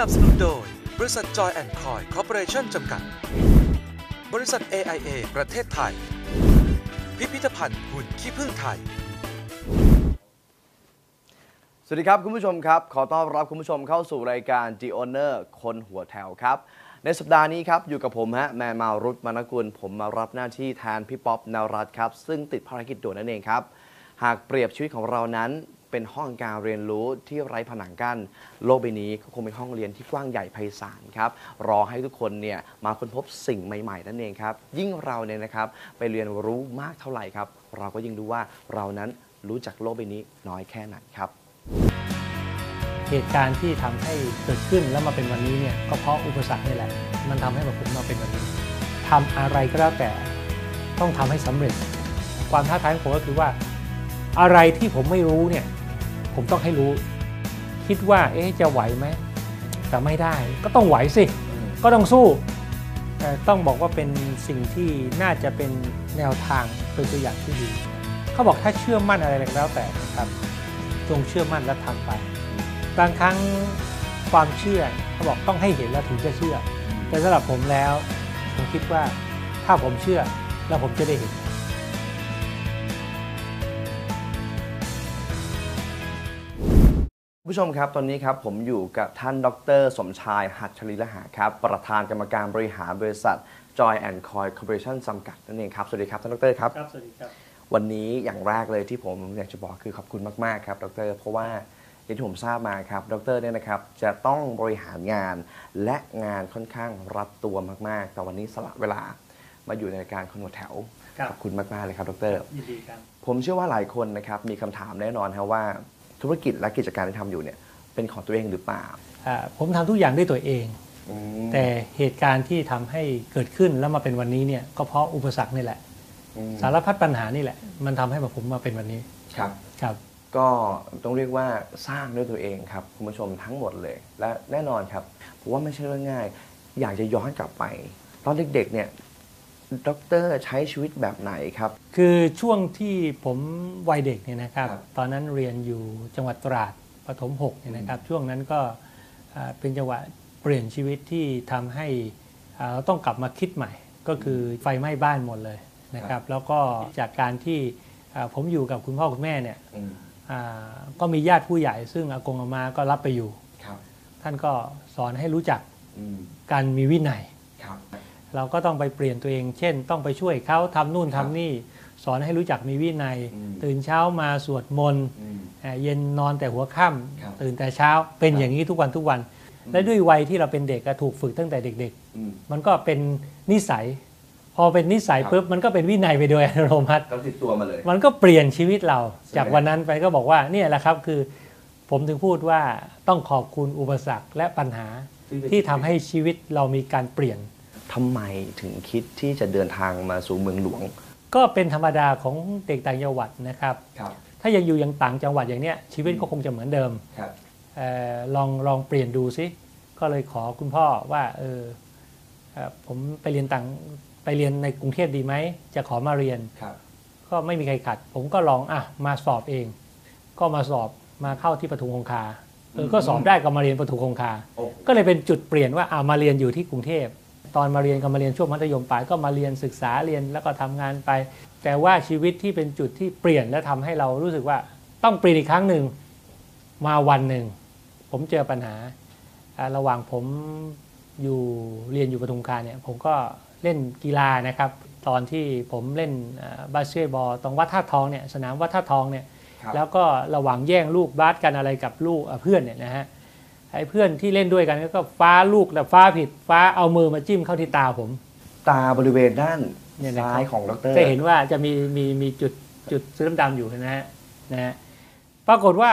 นับสนุนโดย บริษัทจอยแอนด์คอยคอร์ปอเรชั่นจำกัด บริษัท AIA ประเทศไทย พิพิธภัณฑ์หุ่นขี้ผึ้งไทย สวัสดีครับ คุณผู้ชมครับ ขอต้อนรับคุณผู้ชมเข้าสู่รายการ The Owner คนหัวแถวครับ ในสัปดาห์นี้ครับ อยู่กับผมฮะแมนมารุตมานกุล ผมมารับหน้าที่แทนพี่ป๊อปนวรัตน์ครับ ซึ่งติดภารกิจด่วนนั่นเองครับ หากเปรียบชีวิตของเรานั้น เป็นห้องการเรียนรู้ที่ไร้ผนังกั้นโลกใบนี้ก็คงเป็นห้องเรียนที่กว้างใหญ่ไพศาลครับรอให้ทุกคนเนี่ยมาค้นพบสิ่งใหม่ๆนั่นเองครับยิ่งเราเนี่ยนะครับไปเรียนรู้มากเท่าไหร่ครับ เราก็ยิ่งรู้ว่าเรานั้นรู้จักโลกใบนี้น้อยแค่ไหนครับ เหตุการณ์ที่ทำให้เกิดขึ้นแล้วมาเป็นวันนี้เนี่ยก็เพราะอุปสรรคนี่แหละ มันทำให้ผมมาเป็นวันนี้ทำอะไรก็แล้วแต่ต้องทำให้สำเร็จ ความท้าทายของผมก็คือว่า อะไรที่ผมไม่รู้เนี่ย ผมต้องให้รู้ คิดว่า เอ๊ะจะไหวไหมแต่ไม่ได้ ก็ต้องไหวสิ ก็ต้องสู้แต่ต้องบอกว่าเป็นสิ่งที่น่าจะเป็นแนวทางเป็นตัวอย่างที่ดี เขาบอกถ้าเชื่อมั่นอะไรแล้วแต่นะครับ จงเชื่อมั่นและทำไป บางครั้งความเชื่อเขาบอกต้องให้เห็นแล้วถึงจะเชื่อ แต่สำหรับผมแล้ว ผมคิดว่าถ้าผมเชื่อแล้วผมจะได้เห็น ผู้ชมครับ ตอนนี้ครับผมอยู่กับท่านดร สมชายหัตถลีละหาครับ ประธานกรรมการบริหารบริษัท Joy and Coy Corporation จำกัดนั่นเองครับ สวัสดีครับ ท่านดรครับ ครับ สวัสดีครับ วันนี้อย่างแรกเลยที่ผมอยากจะบอกคือขอบคุณมาก ๆ ครับ ดร เพราะว่าอย่างที่ผมทราบมาครับ ดรเนี่ยนะครับ จะต้องบริหารงาน และงานค่อนข้างรัดตัวมาก ๆ แต่วันนี้สละเวลามาอยู่ในรายการคนหัวแถวครับขอบคุณมาก ๆ เลยครับ ดร ยินดีครับ ผมเชื่อว่าหลายคนนะครับ มีคำถามแน่นอนครับว่า ธุรกิจและกิจการที่ทำอยู่เนี่ยเป็นของตัวเองหรือเปล่าอ่าผมทำทุกอย่างด้วยตัวเอง อืมแต่เหตุการณ์ที่ทำให้เกิดขึ้นแล้วมาเป็นวันนี้เนี่ยก็เพราะอุปสรรคนี่แหละ อืมสารพัดปัญหานี่แหละ มันทำให้ผมมาเป็นวันนี้ครับ ครับ ก็ต้องเรียกว่าสร้างด้วยตัวเองครับคุณผู้ชมทั้งหมดเลย และแน่นอนครับผมว่าไม่ใช่เรื่องง่าย อยากจะย้อนกลับไป ตอนเด็กๆเนี่ย ดรใช้ชีวิตแบบไหนครับ คือช่วงที่ผมวัยเด็กเนี่ยนะครับครับตอนนั้นเรียนอยู่จังหวัดตราดปฐม6เนี่ยนะครับ ช่วงนั้นก็อ่าเป็นจังหวะเปลี่ยนชีวิตที่ทำให้อ่าเราต้องกลับมาคิดใหม่ ก็คือไฟไหม้บ้านหมดเลยนะครับ แล้วก็จากการที่อ่าผมอยู่กับคุณพ่อคุณแม่เนี่ยอืมอ่าก็มีญาติผู้ใหญ่ซึ่งอากงอามาก็รับไปอยู่ครับท่านก็สอนให้รู้จักอืมการมีวินัยครับ เราก็ต้องไปเปลี่ยนตัวเอง เช่น ต้องไปช่วยเขาทำนู่นครัทำบนี่ สอนให้รู้จักมีวินัยอืมตื่นเช้ามาสวดมนต์อืมเอ่อเย็นนอนแต่หัวค่ครับำตื่นแต่เช้าเป็นครับอย่างนี้ทุกวันทุกวัน และด้วยวัยที่เราเป็นเด็กก็ถูกฝึกตั้งแต่เด็กอืมๆมันก็เป็นนิสัย พอเป็นนิสัยครับปุ๊บมันก็เป็นวินัยไปโดยอัตโนมัติก็ติดตัวมาเลย มันก็เปลี่ยนชีวิตเราใช่ไหมจากวันนั้นไปก็บอกว่าเนี่ยแหละครับคือ ผมถึงพูดว่าต้องขอบคุณอุปสรรคและปัญหาที่ทำให้ชีวิตเรามีการเปลี่ยน ทำไมถึงคิดที่จะเดินทางมาสู่เมืองหลวง ก็เป็นธรรมดาของเด็กต่างจังหวัดนะครับ ครับถ้ายังอยู่ยังต่างจังหวัดอย่างเนี้ยชีวิตก็คงจะเหมือนเดิมครับเออลองลองเปลี่ยนดูซิก็เลยขอคุณพ่อว่าเออเอ่อผมไปเรียนต่างไปเรียนในกรุงเทพดีไหมจะขอมาเรียน ครับก็ไม่มีใครขัด ผมก็ลองอะมาสอบเอง ก็มาสอบมาเข้าที่ปทุมคงคาเออก็สอบได้ก็มาเรียนปทุมคงคา โอ้ก็เลยเป็นจุดเปลี่ยนว่าอ่ามาเรียนอยู่ที่กรุงเทพ ตอนมาเรียนก็มาเรียนช่วงมัธยมปลายก็มาเรียนศึกษาเรียนแล้วก็ทำงานไป แต่ว่าชีวิตที่เป็นจุดที่เปลี่ยนและทำให้เรารู้สึกว่าต้องเปลี่ยนอีกครั้งหนึ่งมาวันหนึ่ง ผมเจอปัญหาอ่าระหว่างผมอยู่เรียนอยู่ปทุมคาเนี่ยผมก็เล่นกีฬานะครับ ตอนที่ผมเล่นอ่าบาสเกตบอลตรงวัดท่าทองเนี่ยสนามวัดท่าทองเนี่ยครับแล้วก็ระหว่างแย่งลูกบาสกันอะไรกับลูกเอ่อเพื่อนเนี่ยนะฮะ ไอ้เพื่อนที่เล่นด้วยกันก็ฟ้าลูกแต่ฟ้าผิดฟ้าเอามือมาจิ้มเข้าที่ตาผม ตาบริเวณด้านเนี่ยนะครับซ้ายของดรจะเห็นว่าจะมีมีมีจุดจุดสีดำๆอยู่นะฮะนะฮะปรากฏว่า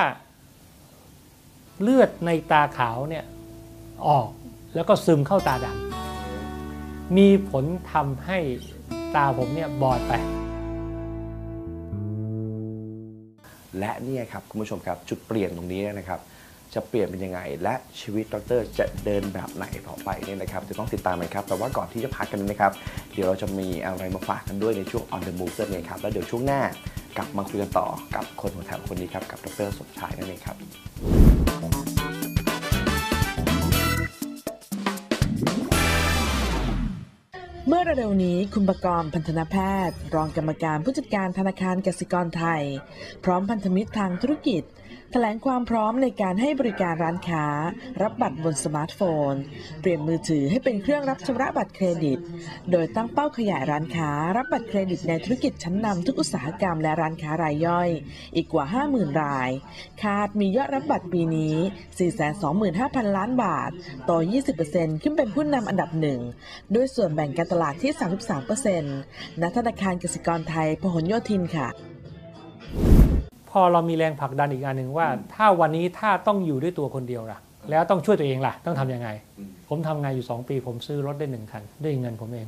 เลือดในตาขาวเนี่ยออกแล้วก็ซึมเข้าตาดำมีผลทำให้ตาผมเนี่ยบอดไป และเนี่ยครับคุณผู้ชมครับจุดเปลี่ยนตรงนี้นะครับ จะเปลี่ยนเป็นยังไง และชีวิตดรจะเดินแบบไหนต่อไปเนี่ยนะครับจะต้องติดตามเลยครับ แต่ว่าก่อนที่จะพักกันนะครับ เดี๋ยวเราจะมีอะไรมาฝากกันด้วยในช่วง on the move เนี่ยครับแล้วเดี๋ยวช่วงหน้ากลับมาคุยกันต่อกับคนหัวแถวคนนี้ครับกับดรสมชายนั่นเองครับเมื่อเร็วๆนี้คุณประกรณ์พันธนแพทย์ รองกรรมการผู้จัดการธนาคารกสิกรไทย พร้อมพันธมิตรทางธุรกิจ แถลงความพร้อมในการให้บริการร้านค้า รับบัตรบนสมาร์ทโฟน เปลี่ยนมือถือให้เป็นเครื่องรับชำระบัตรเครดิต โดยตั้งเป้าขยายร้านค้า รับบัตรเครดิตในธุรกิจชั้นนำทุกอุตสาหกรรมและร้านค้ารายย่อย อีกกว่า 50,000 ราย คาดมียอดรับบัตรปีนี้ 425,000 ล้านบาท ต่อ 20%ขึ้นเป็นผู้นำอันดับหนึ่งด้วยส่วนแบ่งการตลาดที่ 33%ณธนาคารกสิกรไทยพหลโยธินค่ะ พอเรามีแรงผลักดันอีกอันหนึ่งว่า ถ้าวันนี้ถ้าต้องอยู่ด้วยตัวคนเดียวล่ะ แล้วต้องช่วยตัวเองล่ะ ต้องทำยังไง ผมทำงานอยู่ 2 ปี ผมซื้อรถได้หนึ่งคันด้วยเงินผมเอง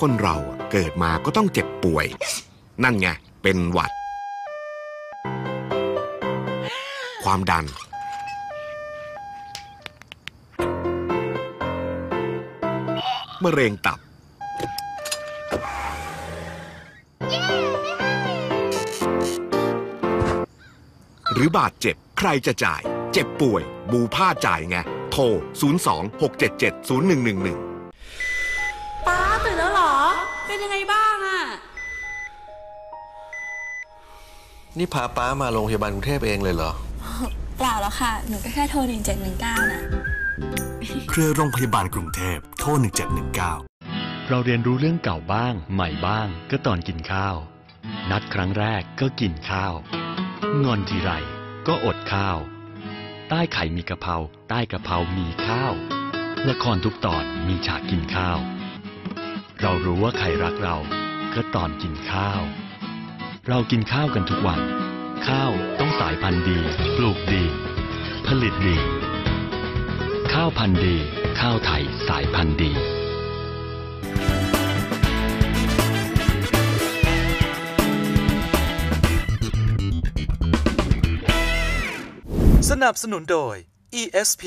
คนเราเกิดมาก็ต้องเจ็บป่วย นั่นไง เป็นหวัด ความดัน มะเร็งตับ หรือบาดเจ็บใครจะจ่าย เจ็บป่วย บูผ้าจ่ายไง โทร 02-677-0111 เป็นยังไงบ้างอะนี่พาป้ามาโรงพยาบาลกรุงเทพเองเลยเหรอ เปล่าแล้วค่ะ หนูก็แค่โทร 1719น่ะเครือโรงพยาบาลกรุงเทพ โทร 1719 เราเรียนรู้เรื่องเก่าบ้าง ใหม่บ้าง ก็ตอนกินข้าว นัดครั้งแรกก็กินข้าว งอนทีไรก็อดข้าว ใต้ไข่มีกะเพรา ใต้กะเพรามีข้าว ละครทุกตอนมีฉากกินข้าว เรารู้ว่าใครรักเราก็ตอนกินข้าว เรากินข้าวกันทุกวัน ข้าวต้องสายพันธุ์ดี ปลูกดี ผลิตดี ข้าวพันธุ์ดี ข้าวไทยสายพันธุ์ดีสนับสนุนโดย ESP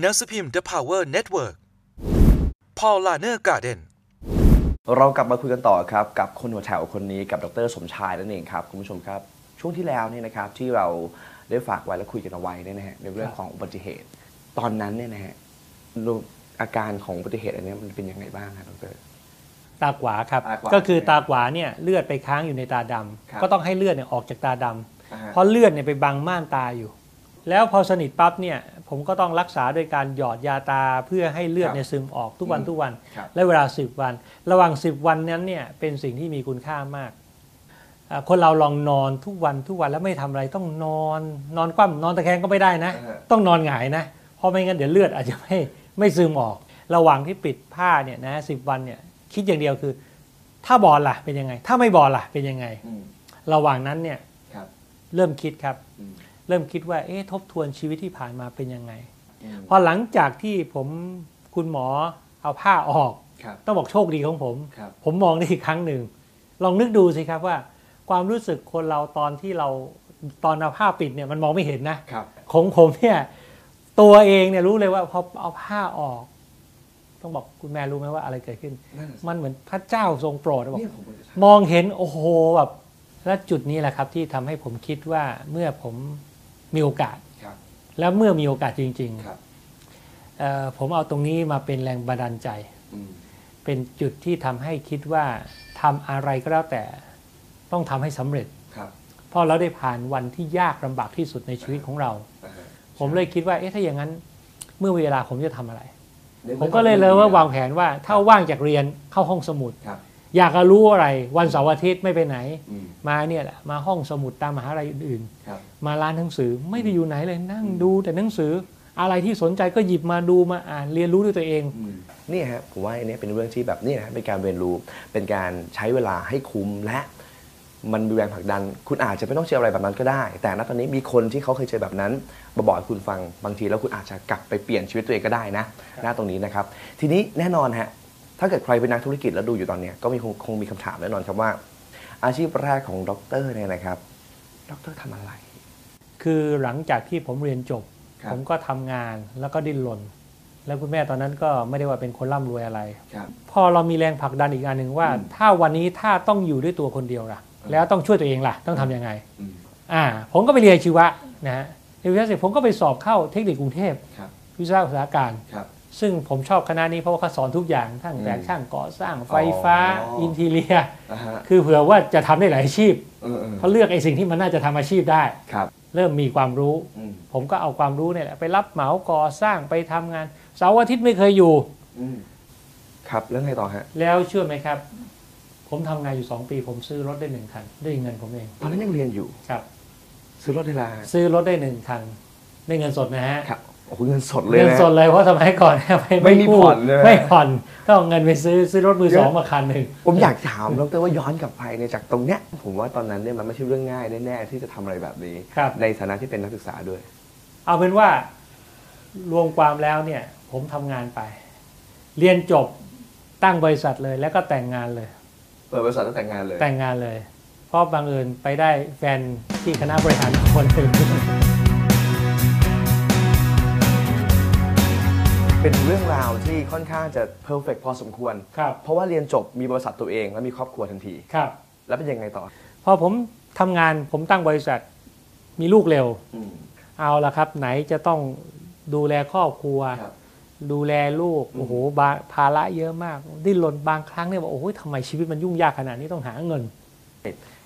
หนังสือพิมพ์ The Power Network Paul Larner Garden เรากลับมาคุยกันต่อครับ กับคนหัวแถวคนนี้กับดรสมชายนั่นเองครับคุณผู้ชมครับ ช่วงที่แล้วเนี่ยนะครับที่เราได้ฝากไว้และคุยกันเอาไว้เนี่ยนะฮะในเรื่องของอุบัติเหตุ ตอนนั้นเนี่ยนะฮะรูปอาการของอุบัติเหตุอันเนี้ยมันเป็นยังไงบ้างครับดรตาขวาครับตาขวาก็คือตาขวาเนี่ยเลือดไปค้างอยู่ในตาดำครับก็ต้องให้เลือดเนี่ยออกจากตาดำอ่าฮะเพราะเลือดเนี่ยไปบังม่านตาอยู่ แล้วพอสนิทปั๊บเนี่ย ผมก็ต้องรักษาโดยการหยอดยาตาเพื่อให้เลือดเนี่ยซึมออกทุกวันอืมทุกวันครับและเวลา 10 วัน ระหว่าง 10 วันนั้นเนี่ยเป็นสิ่งที่มีคุณค่ามากอ่าคนเราลองนอนทุกวันทุกวันแล้วไม่ทำอะไรต้องนอนนอนคว่ำนอนตะแคงก็ไม่ได้นะ ต้องนอนหงายนะ เพราะไม่งั้นเดี๋ยวเลือดอาจจะไม่ไม่ซึมออก ระหว่างที่ปิดผ้าเนี่ยนะสิวันเนี่ยคิดอย่างเดียวคือ ถ้าบอลล่ะเป็นยังไง ถ้าไม่บอลล่ะเป็นยังไงอืมระหว่างนั้นเนี่ยครับเริ่มคิดครับอืม เริ่มคิดว่าเอ๊ะทบทวนชีวิตที่ผ่านมาเป็นยังไงอืมพอหลังจากที่ผมคุณหมอเอาผ้าออกครับต้องบอกโชคดีของผมครับผมมองได้อีกครั้งหนึ่ง ลองนึกดูสิครับว่า ความรู้สึกคนเราตอนที่เราตอนเอาผ้าปิดเนี่ยมันมองไม่เห็นนะครับของผมเนี่ยตัวเองเนี่ยรู้เลยว่าพอเอาผ้าออก ต้องบอกคุณแม่รู้ไหมว่าอะไรเกิดขึ้นนั่นน่ะสิมันเหมือนพระเจ้าทรงโปรดบอกเนี่ยผมก็จะถามมองเห็นโอ้โหแบบและจุดนี้แหละครับที่ทำให้ผมคิดว่าเมื่อผม มีโอกาสครับแล้วเมื่อมีโอกาสจริงครับๆเอ่อผมเอาตรงนี้มาเป็นแรงบันดาลใจอืมเป็นจุดที่ทำให้คิดว่าทำอะไรก็แล้วแต่ต้องทำให้สำเร็จครับเพราะเราได้ผ่านวันที่ยากลำบากที่สุดในชีวิตของเราอ่าฮะผมเลยคิดว่าเอ๊ะถ้าอย่างนั้นเมื่อเวลาผมจะทำอะไรในผมก็เลยเลยว่าวางแผนว่าถ้าว่างจากเรียนเข้าห้องสมุดครับ อยากจะรู้อะไรวันเสาร์อาทิตย์ไม่ไปไหนอืมมาเนี่ยแหละมาห้องสมุดตามมหาลัยอื่นครับๆมาร้านหนังสือไม่ได้อยู่ไหนเลยนั่งดูแต่หนังสืออะไรที่สนใจก็หยิบมาดูมาอ่านเรียนรู้ด้วยตัวเองนี่ฮะผมว่าอันเนี้ยเป็นเรื่องที่แบบนี่นะฮะเป็นการเรียนรู้เป็นการใช้เวลาให้คุ้มและมันมีแรงผลักดัน คุณอาจจะไม่ต้องเจออะไรแบบนั้นก็ได้ แต่ณตอนนี้มีคนที่เขาเคยเจอแบบนั้นมาบอกให้คุณฟังบางทีแล้วคุณอาจจะกลับไปเปลี่ยนชีวิตตัวเองก็ได้นะหน้าตรงนี้นะครับ ทีนี้แน่นอนฮะ ถ้าเกิดใครเป็นนักธุรกิจแล้วดูอยู่ตอนเนี้ยก็มีคงคงมีคำถามแน่นอนครับว่า อาชีพแรกของดรเนี่ยนะครับดรทำอะไร คือหลังจากที่ผมเรียนจบครับผมก็ทำงานแล้วก็ดิ้นรนแล้วคุณแม่ตอนนั้นก็ไม่ได้ว่าเป็นคนร่ำรวยอะไรครับพอเรามีแรงผลักดันอีกอันหนึ่งว่าอืมถ้าวันนี้ถ้าต้องอยู่ด้วยตัวคนเดียวล่ะ แล้วต้องช่วยตัวเองล่ะ ต้องทำยังไงอืมอ่า ผมก็ไปเรียนชีวะนะฮะเรียนวิทยาเสร็จผมก็ไปสอบเข้าเทคนิคกรุงเทพครับวิศวะอุตสาหการครับ ซึ่งผมชอบคณะนี้เพราะว่าเขาสอนทุกอย่างทั้งแต่อืมช่างก่อสร้างไฟฟ้าอ๋ออิอินทีเรียนะฮะคือเผื่อว่าจะทำได้หลายอาชีพเออเออเขาเลือกไอ้สิ่งที่มันน่าจะทำอาชีพได้ครับ เริ่มมีความรู้อืมผมก็เอาความรู้เนี่ยแหละไปรับเหมาก่อสร้างไปทำงานเสาร์อาทิตย์ไม่เคยอยู่อืมครับแล้วไงต่อฮะ แล้วเชื่อไหมครับ ผมทำงานอยู่2ปี ผมซื้อรถได้หนึ่งคันด้วยเงินผมเองตอนนั้นยังเรียนอยู่ครับ ซื้อรถได้ละซื้อรถได้หนึ่งคันได้เงินสดนะฮะครับ โอ้โหเงินสดเลยเงินนะสดเลยเพราะสมัยก่อนเนี่ยไม่มีกู้ผ่อนใช่ไหมไม่ผ่อนต้องเอาเงินไปซื้อซื้อรถมือสองมาคันหนึ่งผมอยากถามดรว่าย้อนกลับไปเนี่ยจากตรงเนี้ยผมว่าตอนนั้นเนี่ยมันไม่ใช่เรื่องง่ายแน่ๆที่จะทำอะไรแบบนี้ครับในฐานะที่เป็นนักศึกษาด้วย เอาเป็นว่ารวมความแล้วเนี่ย ผมทำงานไป เรียนจบตั้งบริษัทเลย แล้วก็แต่งงานเลยเปิดบริษัทแล้วแต่งงานเลย แต่งงานเลยเพราะบังเอิญไปได้แฟนที่คณะบริหารคนหนึ่ง เป็นเรื่องราวที่ค่อนข้างจะเพอร์เฟกพอสมควร ครับ เพราะว่าเรียนจบมีบริษัทตัวเองแล้วมีครอบครัวทันที ครับ แล้วเป็นยังไงต่อ พอผมทำงานผมตั้งบริษัทมีลูกเร็ว อืม เอาละครับ ไหนจะต้องดูแลครอบครัว ครับดูแลลูกอืมโอ้โหบาภาระเยอะมาก ดิ้นรนบางครั้งเนี่ยบอกโอ้โหทำไมชีวิตมันยุ่งยากขนาดนี้ต้องหาเงิน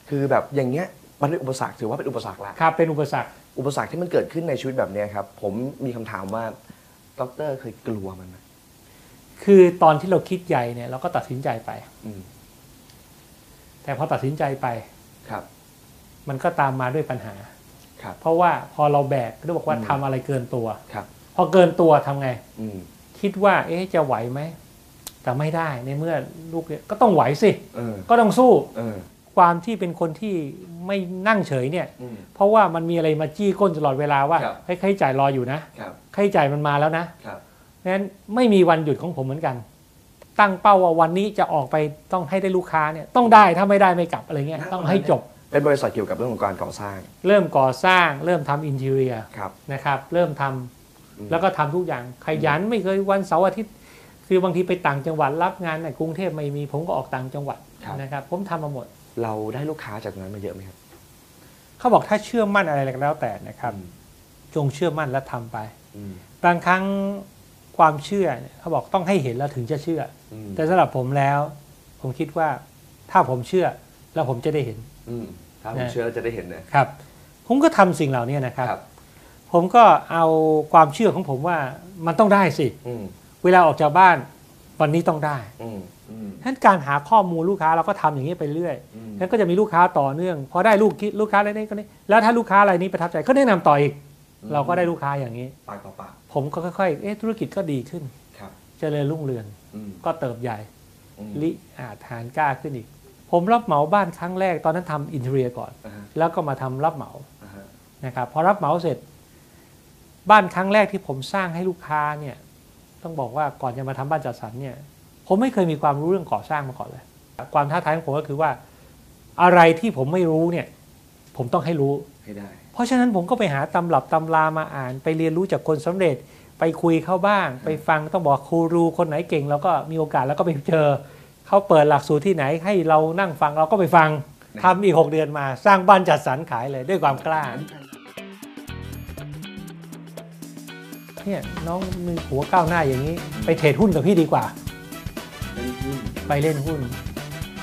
คือแบบอย่างเงี้ยมันเป็นอุปสรรคถือว่าเป็นอุปสรรคละครับ เป็นอุปสรรค อุปสรรคที่มันเกิดขึ้นในชีวิตแบบเนี้ยครับ ผมมีคำถามว่า ดรเคยกลัวมันไหมคือตอนที่เราคิดใหญ่เนี่ย เราก็ตัดสินใจไป อืม แต่พอตัดสินใจไป ครับ มันก็ตามมาด้วยปัญหา ครับ เพราะว่าพอเราแบกก็บอกว่าอืม ทำอะไรเกินตัว ครับ พอเกินตัวทำไง อืม คิดว่า เอ๊ะจะไหวไหมแต่ไม่ได้ในเมื่อลูกเนี่ยก็ต้องไหวสิ เออ ก็ต้องสู้ เออ ความที่เป็นคนที่ไม่นั่งเฉยเนี่ย อืม เพราะว่ามันมีอะไรมาจี้ก้นตลอดเวลาว่าครับ ให้ค่าใช้จ่ายรออยู่นะครับค่าใช้จ่ายมันมาแล้วนะครับ เพราะฉะนั้นไม่มีวันหยุดของผมเหมือนกัน ตั้งเป้าว่าวันนี้จะออกไปต้องให้ได้ลูกค้าเนี่ยต้องได้ถ้าไม่ได้ไม่กลับอะไรเงี้ยต้องให้จบ เป็นบริษัทเกี่ยวกับเรื่องของการก่อสร้างเริ่มก่อสร้าง เริ่มทำอินเทเรียครับ นะครับ เริ่มทำอืม แล้วก็ทำทุกอย่างขยันไม่เคยวันเสาร์อาทิตย์ คือบางทีไปต่างจังหวัดรับงานในกรุงเทพไม่มีผมก็ออกต่างจังหวัดครับ นะครับ ผมทำมาหมด เราได้ลูกค้าจากตรงนั้นมาเยอะไหมครับ เขาบอกถ้าเชื่อมั่นอะไรก็แล้วแต่นะครับอืมจงเชื่อมั่นและทำไปอืมบางครั้งความเชื่อเนี่ยเขาบอกต้องให้เห็นแล้วถึงจะเชื่ออืมแต่สำหรับผมแล้ว ผมคิดว่าถ้าผมเชื่อแล้วผมจะได้เห็นอืมถ้าผมนะเชื่อแล้วจะได้เห็นนะครับ ผมก็ทำสิ่งเหล่านี้นะครับครับผมก็เอาความเชื่อของผมว่ามันต้องได้สิอืมเวลาออกจากบ้าน วันนี้ต้องได้อืมอืม ฉะนั้นการหาข้อมูลลูกค้าเราก็ทำอย่างนี้ไปเรื่อยอืม ฉะนั้นก็จะมีลูกค้าต่อเนื่องพอได้ลูกคิดลูกค้ารายนี้ก็นี้ แล้วถ้าลูกค้ารายนี้ประทับใจก็แนะนำต่ออีก เราก็ได้ลูกค้าอย่างนี้ ปากต่อปากผมก็ค่อยๆ เอ๊ะธุรกิจก็ดีขึ้นครับ เจริญรุ่งเรืองอืมก็เติบใหญ่ อืมลิอาจหารกล้าขึ้นอีก ผมรับเหมาบ้านครั้งแรกตอนนั้นทำอินเทอร์เนียก่อน อ่าฮะแล้วก็มาทำรับเหมาอ่าฮะนะครับพอรับเหมาเสร็จ บ้านครั้งแรกที่ผมสร้างให้ลูกค้าเนี่ย ต้องบอกว่าก่อนจะมาทำบ้านจัดสรรเนี่ย ผมไม่เคยมีความรู้เรื่องก่อสร้างมาก่อนเลย ความท้าทายของผมก็คือว่า อะไรที่ผมไม่รู้เนี่ย ผมต้องให้รู้ให้ได้ เพราะฉะนั้นผมก็ไปหาตำรับตำรามาอ่าน ไปเรียนรู้จากคนสำเร็จ ไปคุยเข้าบ้าง ไปฟังต้องบอกครูรูคนไหนเก่งเราก็มีโอกาสแล้วก็ไปเจอเขาเปิดหลักสูตรที่ไหนให้เรานั่งฟังเราก็ไปฟังทำอีก 6 เดือนมา สร้างบ้านจัดสรรขายเลยด้วยความกล้า เนี่ยน้องมีหัวก้าวหน้าอย่างนี้ ไปเทรดหุ้นกับพี่ดีกว่าไปเล่นหุ้น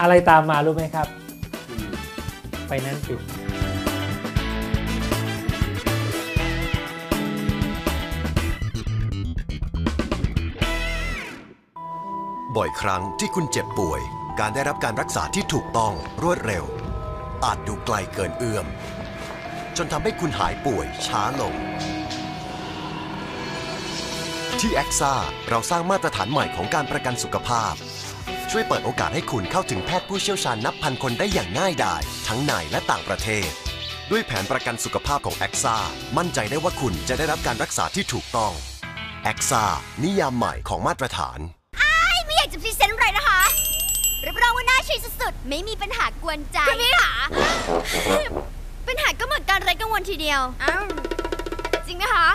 อะไรตามมารู้ไหมครับไปนั้นปิดบ่อยครั้งที่คุณเจ็บป่วย การได้รับการรักษาที่ถูกต้องรวดเร็ว อาจดูไกลเกินเอื้อม จนทำให้คุณหายป่วยช้าลง ที่แอคซ่าเราสร้างมาตรฐานใหม่ของการประกันสุขภาพ ช่วยเปิดโอกาสให้คุณเข้าถึงแพทย์ผู้เชี่ยวชาญนับพันคนได้อย่างง่ายดาย ทั้งในและต่างประเทศ ด้วยแผนประกันสุขภาพของแอคซ่ามั่นใจได้ว่าคุณจะได้รับการรักษาที่ถูกต้องแอคซ่านิยามใหม่ของมาตรฐานไม่อยากจะพรีเซนต์อะไรนะคะรับรองว่าน่าใช้สุดๆไม่มีปัญหากวนใจคุณพี่ค่ะปัญหาก็เหมือนการไร้กังวลทีเดียวอ้าวจริงไหมคะ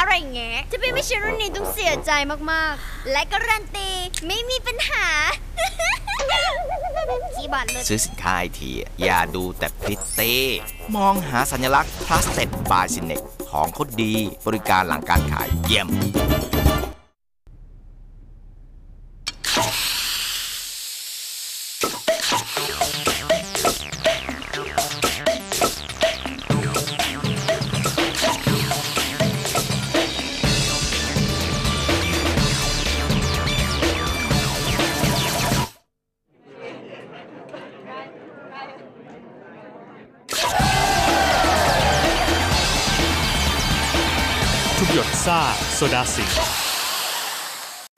อะไรอย่างเงี้ยถ้าพี่ไม่ใช่รุ่นนี้ต้องเสียใจมากๆ และการันตีไม่มีปัญหากี่บาทเลยซื้อสินค้าไอที อย่าดูแต่พริตเต้มองหาสัญลักษณ์ Trusted by s y n e x ของเขาดี บริการหลังการขายเยี่ยม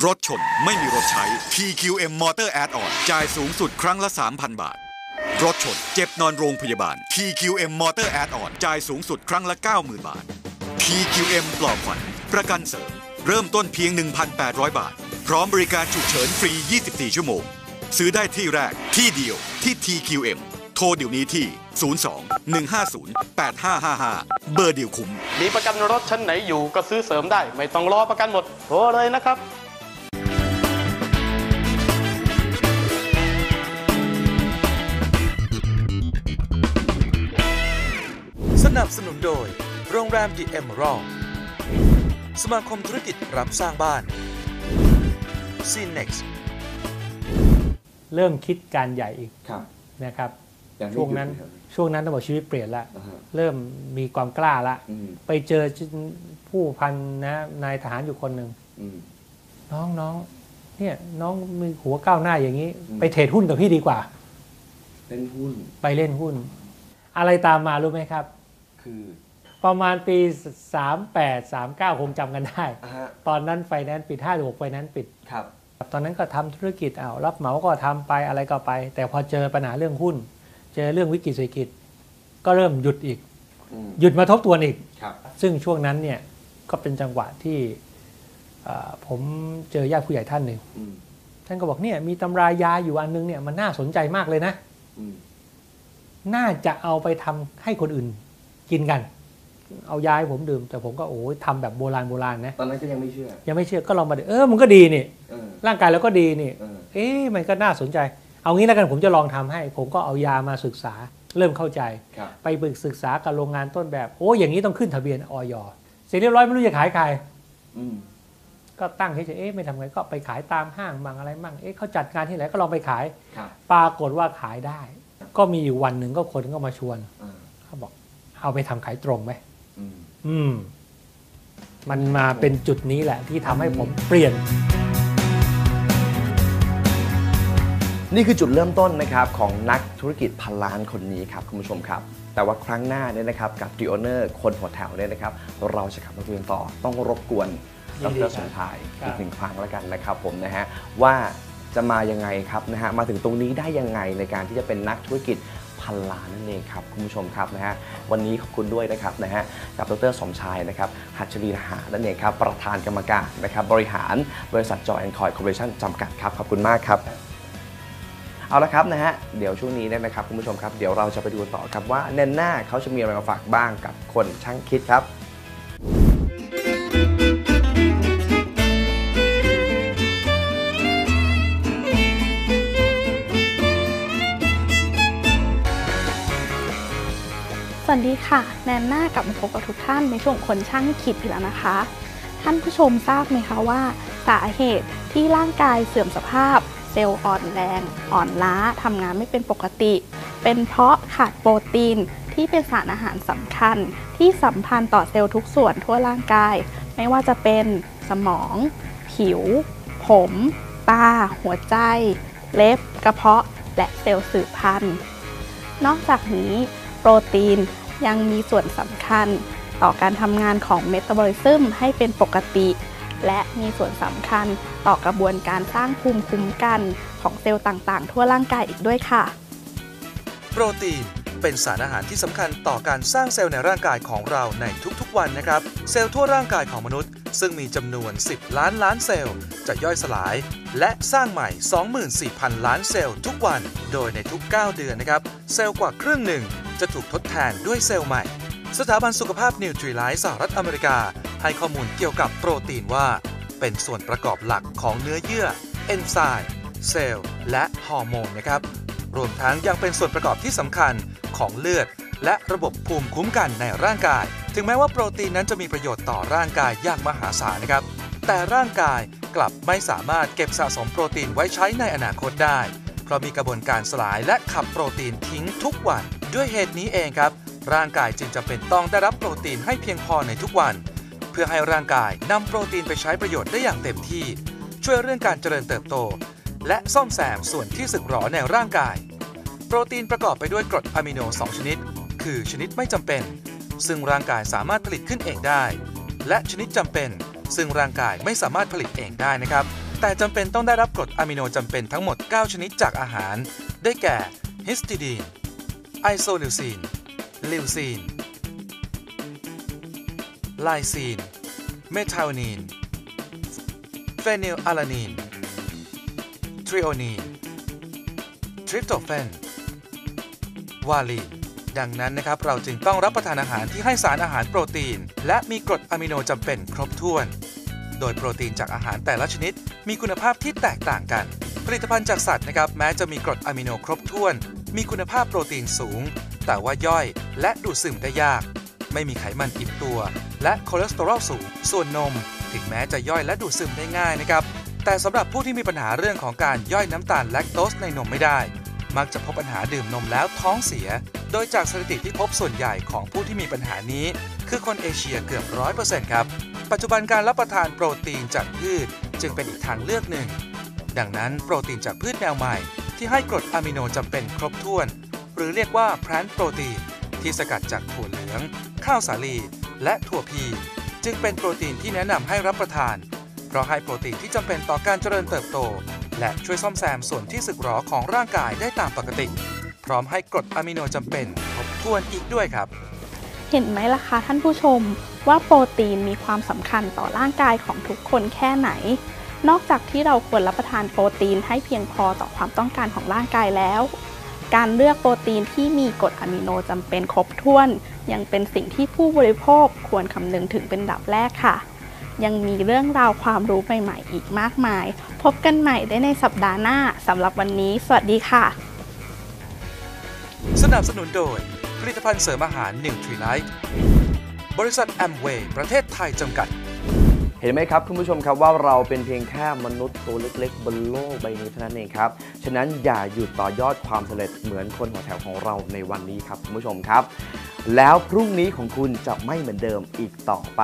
รถชนไม่มีรถใช้ TQM Motor Add-on จ่ายสูงสุดครั้งละ 3,000 บาท รถชนเจ็บนอนโรงพยาบาล TQM Motor Add-on จ่ายสูงสุดครั้งละ 90,000 บาท TQM ปลอบขวัญประกันเสริม เริ่มต้นเพียง 1,800 บาท พร้อมบริการฉุกเฉินฟรี 24 ชั่วโมง ซื้อได้ที่แรกที่เดียวที่ TQM โทรเดี๋ยวนี้ที่ 02 150 8555 เบอร์เดียวคุ้ม มีประกันรถชั้นไหนอยู่ก็ซื้อเสริมได้ ไม่ต้องรอประกันหมด โทรเลยนะครับ นับสนุนโดย โรงแรม The Emerald สมาคมธุรกิจรับสร้างบ้าน c n e x เริ่มคิดการใหญ่อีกครับ นะครับ ยังไม่ช่วงนั้น หยุดเลยครับช่วงนั้นต้องบอกชีวิตเปลี่ยนละ อ่าฮะ เริ่มมีความกล้าละ อืมไปเจอผู้พันนะนายทหารอยู่คนหนึ่ง อืม น้องน้องเนี่ยน้องมีหัวก้าวหน้าอย่างนี้ อืม ไปเทรดหุ้นกับพี่ดีกว่าเล่นหุ้นไปเล่นหุ้น อะไรตามมารู้ไหมครับ คือ ประมาณปี 38 39 คงจำกันได้ อ่าฮะ ตอนนั้นไฟแนนซ์ปิด 56ไฟแนนซ์ปิด ครับ ตอนนั้นก็ทำธุรกิจเอารับเหมาก็ทำไปอะไรก็ไป แต่พอเจอปัญหาเรื่องหุ้น เจอเรื่องวิกฤตเศรษฐกิจ ก็เริ่มหยุดอีก อืมหยุดมาทบทวนอีก ครับ ซึ่งช่วงนั้นเนี่ยก็เป็นจังหวะที่เอ่อผมเจอญาติผู้ใหญ่ท่านหนึ่งอืมท่านก็บอกเนี่ยมีตำรายาอยู่อันนึงเนี่ยมันน่าสนใจมากเลยนะ อืมน่าจะเอาไปทำให้คนอื่น กินกัน เอายาให้ผมดื่ม แต่ผมก็โอ้ยทำแบบโบราณโบราณนะตอนนั้นก็ยังไม่เชื่อ ยังไม่เชื่อก็ลองมาดูเออมันก็ดีนี่ เออร่างกายเราก็ดีนี่ เออ เอ๊ะมันก็น่าสนใจ เอางี้แล้วกันผมจะลองทำให้ ผมก็เอายามาศึกษาเริ่มเข้าใจ ครับ ไปปรึกศึกษากับโรงงานต้นแบบ โอ้อย่างนี้ต้องขึ้นทะเบียนออยเสร็จเรียบร้อยไม่รู้จะขายใคร อืม ก็ตั้งเฉยๆเอ๊ะไม่ทำไงก็ไปขายตามห้างบางอะไรบ้างเอ๊ะเขาจัดงานที่ไหนก็ลองไปขาย ครับ ปรากฏว่าขายได้ ก็มีอยู่วันหนึ่งก็คนก็มาชวนอ่าเขาบอก เอาไปทำขายตรงไหมอืมอืม มันมาเป็นจุดนี้แหละที่ทำให้ผมเปลี่ยน นี่คือจุดเริ่มต้นนะครับของนักธุรกิจพันล้านคนนี้ครับคุณผู้ชมครับ แต่ว่าครั้งหน้าเนี่ยนะครับกับดีโอเนอร์คนหัวแถวเนี่ยนะครับ เราจะกลับมาคุยกันต่อ ต้องรบกวนยิดนดีรครับสมชายครับอีกหนึ่งครั้งแล้วกันนะครับผมนะฮะว่าจะมายังไงครับนะฮะมาถึงตรงนี้ได้ยังไงในการที่จะเป็นนักธุรกิจ พันล้านนั่นเองครับคุณผู้ชมครับนะฮะวันนี้ขอบคุณด้วยนะครับนะฮะกับดรสมชายนะครับหัชรีหานั่นเองครับประธานกรรมการนะครับบริหารบริษัทจอยแอนคอยคอร์ปอเรชั่นจำกัดครับขอบคุณมากครับเอาละครับนะฮะเดี๋ยวช่วงนี้เนี่ยนะครับคุณผู้ชมครับเดี๋ยวเราจะไปดูต่อครับว่าแนนหน้าเขาจะมีอะไรมาฝากบ้างกับคนช่างคิดครับ วัสดีค่ะ แนนหน่ากลับมาพบกับทุกท่านในช่วงคนช่างคิดอีกแล้วนะคะ ท่านผู้ชมทราบไหมคะว่า สาเหตุที่ร่างกายเสื่อมสภาพ เซลล์อ่อนแรง อ่อนล้าทำงานไม่เป็นปกติ เป็นเพราะขาดโปรตีนที่เป็นสารอาหารสำคัญ ที่สัมพันธ์ต่อเซลล์ทุกส่วนทั่วร่างกาย ไม่ว่าจะเป็นสมอง ผิว ผม ตา หัวใจ เล็บ กระเพาะ และเซลล์สืบพันธุ์ นอกจากนี้โปรตีน ยังมีส่วนสำคัญต่อการทำงานของเมตาบอลิซึมให้เป็นปกติ และมีส่วนสำคัญต่อกระบวนการสร้างภูมิคุ้มกันของเซลล์ต่างๆ ทั่วร่างกายอีกด้วยค่ะ โปรตีนเป็นสารอาหารที่สำคัญต่อการสร้างเซลล์ในร่างกายของเราในทุกๆ วันนะครับ เซลล์ทั่วร่างกายของมนุษย์ ซึ่งมีจำนวน 10 ล้านล้านเซลล์ จะย่อยสลาย และสร้างใหม่ 24,000 ล้านเซลล์ทุกวัน โดยในทุก 9 เดือนนะครับ เซลล์กว่าครึ่งหนึ่ง จะถูกทดแทนด้วยเซลล์ใหม่ สถาบันสุขภาพนิวทรีไลท์สหรัฐอเมริกา ให้ข้อมูลเกี่ยวกับโปรตีนว่า เป็นส่วนประกอบหลักของเนื้อเยื่อ เอนไซม์เซลล์ และฮอร์โมนนะครับ รวมทั้งยังเป็นส่วนประกอบที่สำคัญของเลือด และระบบภูมิคุ้มกันในร่างกาย ถึงแม้ว่าโปรตีนนั้นจะมีประโยชน์ต่อร่างกายอย่างมหาศาลนะครับ แต่ร่างกายกลับไม่สามารถเก็บสะสมโปรตีนไว้ใช้ในอนาคตได้ เพราะมีกระบวนการสลายและขับโปรตีนทิ้งทุกวัน ด้วยเหตุนี้เองครับ ร่างกายจึงจำเป็นต้องได้รับโปรตีนให้เพียงพอในทุกวัน เพื่อให้ร่างกายนำโปรตีนไปใช้ประโยชน์ได้อย่างเต็มที่ ช่วยเรื่องการเจริญเติบโต และซ่อมแซมส่วนที่สึกหรอในร่างกาย โปรตีนประกอบไปด้วยกรดอะมิโน 2 ชนิด คือชนิดไม่จำเป็น ซึ่งร่างกายสามารถผลิตขึ้นเองได้ และชนิดจำเป็น ซึ่งร่างกายไม่สามารถผลิตเองได้นะครับ แต่จำเป็นต้องได้รับกรดอะมิโนจำเป็นทั้งหมด 9 ชนิดจากอาหาร ได้แก่ฮิสติดีน ไอโซลิวซีน ลิวซีน ไลซีน เมทานีน เฟนิลอะลานีน ทริโอนีน ทริปโตเฟน วาลีน ดังนั้นนะครับ เราจึงต้องรับประทานอาหารที่ให้สารอาหารโปรตีน และมีกรดอะมิโนจำเป็นครบถ้วน โดยโปรตีนจากอาหารแต่ละชนิด มีคุณภาพที่แตกต่างกัน ผลิตภัณฑ์จากสัตว์นะครับ แม้จะมีกรดอะมิโนครบถ้วน มีคุณภาพโปรตีนสูง แต่ว่าย่อยและดูดซึมได้ยาก ไม่มีไขมันอิ่มตัว และคอเลสเตอรอลสูง ส่วนนม ถึงแม้จะย่อยและดูดซึมได้ง่ายนะครับ แต่สำหรับผู้ที่มีปัญหาเรื่องของการย่อยน้ำตาลแลคโตสในนมไม่ได้ มักจะพบปัญหาดื่มนมแล้วท้องเสีย โดยจากสถิติที่พบส่วนใหญ่ของผู้ที่มีปัญหานี้ คือคนเอเชียเกือบร้อยเปอร์เซ็นต์ครับ ปัจจุบันการรับประทานโปรตีนจากพืชจึงเป็นอีกทางเลือกหนึ่ง ดังนั้นโปรตีนจากพืชแนวใหม่ ที่ให้กรดอะมิโนจำเป็นครบถ้วน หรือเรียกว่าแพลนโปรตีนที่สกัดจากถั่วเหลือง ข้าวสาลี และถั่วพี จึงเป็นโปรตีนที่แนะนำให้รับประทาน เพราะให้โปรตีนที่จำเป็นต่อการเจริญเติบโต และช่วยซ่อมแซมส่วนที่สึกหรอของร่างกายได้ตามปกติ พร้อมให้กรดอะมิโนจำเป็นครบถ้วนอีกด้วยครับ เห็นไหมล่ะคะท่านผู้ชมว่าโปรตีนมีความสำคัญต่อร่างกายของทุกคนแค่ไหน นอกจากที่เราควรรับประทานโปรตีนให้เพียงพอต่อความต้องการของร่างกายแล้ว การเลือกโปรตีนที่มีกรดอะมิโนจำเป็นครบถ้วน ยังเป็นสิ่งที่ผู้บริโภคควรคำนึงถึงเป็นดับแรกค่ะ ยังมีเรื่องราวความรู้ใหม่ๆอีกมากมาย พบกันใหม่ได้ในสัปดาห์หน้าสำหรับวันนี้ สวัสดีค่ะ สนับสนุนโดย ผลิตภัณฑ์เสริมอาหารนิวทรีไลท์บริษัทแอมเวย์ประเทศไทยจำกัด ห็นไหมครับคุณผู้ชมครับว่าเราเป็นเพียงแค่มนุษย์ตัวเล็กๆ บนโลกใบนี้เท่านั้นเองครับ ฉะนั้นอย่าหยุดต่อยอดความสำเร็จเหมือนคนหัวแถวของเราในวันนี้ครับคุณผู้ชมครับ แล้วพรุ่งนี้ของคุณจะไม่เหมือนเดิมอีกต่อไป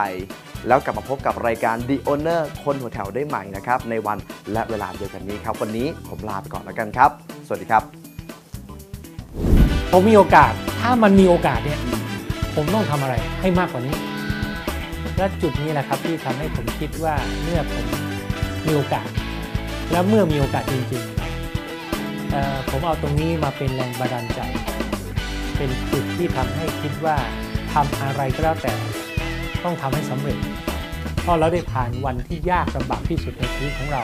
แล้วกลับมาพบกับรายการ The Owner คนหัวแถวได้ใหม่นะครับในวันและเวลาเดียวกันนี้ครับ วันนี้ผมลาไปก่อนแล้วกันครับ สวัสดีครับผมมีโอกาสถ้ามันมีโอกาสเนี่ยผมต้องทำอะไรให้มากกว่านี้ และจุดนี้แหละครับที่ทำให้ผมคิดว่าเมื่อผมมีโอกาส และเมื่อมีโอกาสจริงๆผมเอาตรงนี้มาเป็นแรงบันดาลใจ เป็นจุดที่ทำให้คิดว่าทำอะไรก็แล้วแต่ต้องทำให้สำเร็จเพราะเราได้ผ่านวันที่ยากลำบากที่สุดในชีวิตของเรา